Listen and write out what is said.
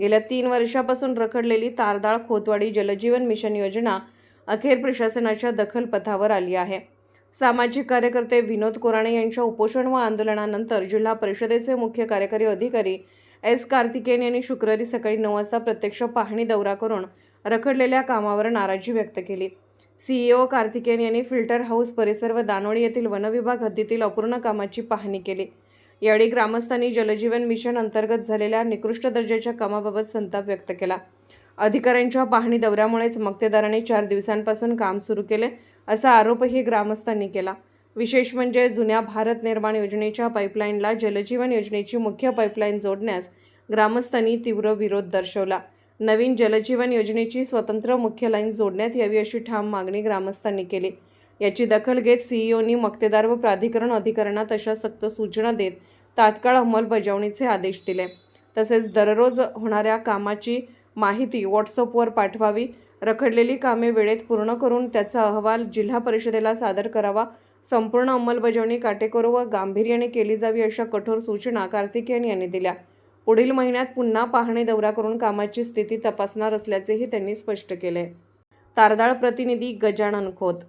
गेल्या तीन वर्षापासून रखडलेली तारदाळ खोतवाडी जलजीवन मिशन योजना अखेर प्रशासनाच्या दखलपथावर आली आहे. सामाजिक कार्यकर्ते विनोद कोराणे यांच्या उपोषण व आंदोलनानंतर जिल्हा परिषदेचे मुख्य कार्यकारी अधिकारी एस कार्तिकेयन यांनी शुक्रवारी सकाळी नऊ वाजता प्रत्यक्ष पाहणी दौरा करून रखडलेल्या कामावर नाराजी व्यक्त केली. सीईओ कार्तिकेयन यांनी फिल्टर हाऊस परिसर व दानोळी येथील वनविभाग हद्दीतील अपूर्ण कामाची पाहणी केली. यावेळी ग्रामस्थांनी जलजीवन मिशन अंतर्गत झालेल्या निकृष्ट दर्जाच्या कामाबाबत संताप व्यक्त केला. अधिकाऱ्यांच्या पाहणी दौऱ्यामुळेच मक्तेदारांनी चार दिवसांपासून काम सुरू केले असा आरोपही ग्रामस्थांनी केला. विशेष म्हणजे जुन्या भारत निर्माण योजनेच्या पाईपलाईनला जलजीवन योजनेची मुख्य पाईपलाईन जोडण्यास ग्रामस्थांनी तीव्र विरोध दर्शवला. नवीन जलजीवन योजनेची स्वतंत्र मुख्य लाईन जोडण्यात यावी अशी ठाम मागणी ग्रामस्थांनी केली. याची दखल घेत सीईओनी मक्तेदार व प्राधिकरण अधिकाऱ्यांना तशा सक्त सूचना देत तात्काळ अंमलबजावणीचे आदेश दिले. तसेच दररोज होणाऱ्या कामाची माहिती व्हॉट्सअपवर पाठवावी रखडलेली कामे वेळेत पूर्ण करून त्याचा अहवाल जिल्हा परिषदेला सादर करावा संपूर्ण अंमलबजावणी काटेकोर व गांभीर्याने केली जावी अशा कठोर सूचना कार्तिकेयन यांनी दिल्या. पुढील महिन्यात पुन्हा पाहणी दौरा करून कामाची स्थिती तपासणार असल्याचेही त्यांनी स्पष्ट केले. तारदाळ प्रतिनिधी गजानन खोत